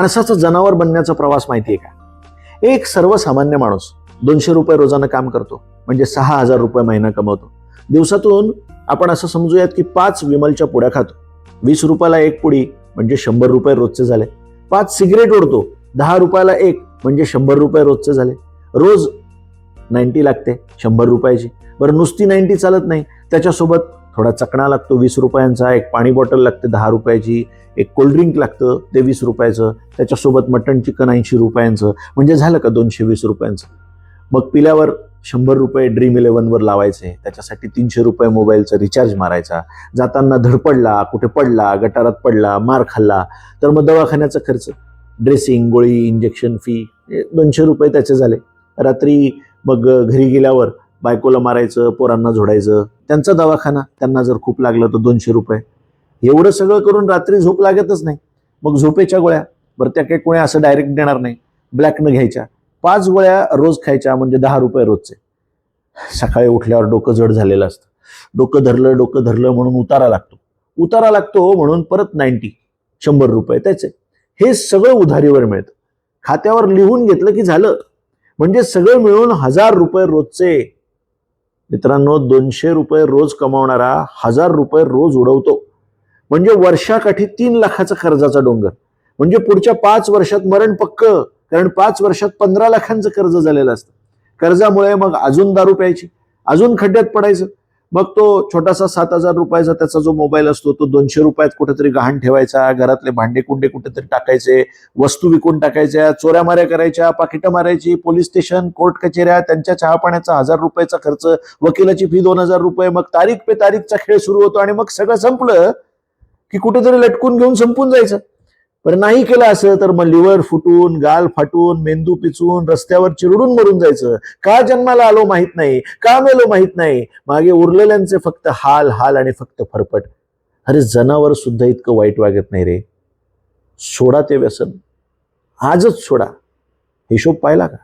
माणसाचं जनावर बनण्याचा प्रवास माहिती आहे का? एक सर्वसामान्य माणूस दोनशे रुपये रोजानं काम करतो म्हणजे सहा हजार रुपये महिना कमवतो. दिवसातून आपण असं समजूयात की पाच विमलच्या पुड्या खातो. वीस रुपयाला एक पुडी म्हणजे शंभर रुपये रोजचे झाले. पाच सिगरेट ओढतो दहा रुपयाला एक म्हणजे शंभर रुपये रोजचे झाले. रोज नाईन्टी लागते शंभर रुपयाची. बरं नुसती नाईन्टी चालत नाही. त्याच्यासोबत थोडा चकणा लागतो वीस रुपयांचा एक पाणी बॉटल लागते दहा रुपयाची एक कोल्ड्रिंक लागतं ते वीस रुपयाचं त्याच्यासोबत मटण चिकन ऐंशी रुपयांचं म्हणजे झालं का दोनशे वीस रुपयांचं? मग पिल्यावर शंभर रुपये ड्रीम इलेव्हनवर लावायचे त्याच्यासाठी तीनशे रुपये मोबाईलचा रिचार्ज मारायचा. जाताना धडपडला कुठे पडला गटारात पडला मार खाल्ला तर मग दवाखान्याचा खर्च ड्रेसिंग गोळी इंजेक्शन फी दोनशे रुपये त्याचे झाले. रात्री मग घरी गेल्यावर बायकोला मारायचं पोरांना झोडायचं. त्यांचा दवाखाना त्यांना जर खूप लागलं तर दोनशे रुपये. एवढं सगळं करून रात्री झोप लागतच नाही. मग झोपेच्या गोळ्या बरं त्या काही कोणी असं डायरेक्ट देणार नाही. ब्लॅकनं घ्यायच्या. पाच गोळ्या रोज खायच्या म्हणजे दहा रुपये रोजचे. सकाळी उठल्यावर डोकं जड झालेलं असतं. डोकं धरलं डोकं धरलं म्हणून उतारा लागतो. उतारा लागतो म्हणून परत नाईन्टी शंभर रुपये त्याचे. हे सगळं उधारीवर मिळतं. खात्यावर लिहून घेतलं की झालं. म्हणजे सगळं मिळून हजार रुपये रोजचे. मित्रांनो दोनशे रुपये रोज कमावणारा हजार रुपये रोज उडवतो. म्हणजे वर्षाकाठी तीन लाखाचा कर्जाचा डोंगर. म्हणजे पुढच्या पाच वर्षात मरण पक्क कारण पाच वर्षात पंधरा लाखांचं कर्ज झालेलं असतं. कर्जामुळे मग अजून दारू प्यायची अजून खड्ड्यात पडायचं. मग तो छोटासा सात हजार रुपयाचा त्याचा जो मोबाईल असतो तो दोनशे रुपयात कुठेतरी गहाण ठेवायचा घरातले भांडे कुंडे कुठेतरी टाकायचे वस्तू विकून टाकायच्या चोऱ्या माऱ्या करायच्या पाकिटं मारायची पोलीस स्टेशन कोर्ट कचेऱ्या त्यांच्या चहा पाण्याचा हजार रुपयाचा खर्च वकिलाची फी दोन हजार रुपये मग तारीख पे तारीखचा खेळ सुरू होतो आणि मग सगळं संपलं की कुठेतरी लटकून घेऊन संपून जायचं. पण नाही केलं असं तर मग लिव्हर फुटून गाल फाटून मेंदू पिचून रस्त्यावर चिरडून मरून जायचं. का जन्माला आलो माहीत नाही का मेलो माहीत नाही. मागे उरलेल्यांचे फक्त हाल हाल आणि फक्त फरफट. अरे जनावर सुद्धा इतकं वाईट वागत नाही रे. सोडा ते व्यसन. आजच सोडा. हिशोब पाहिला का?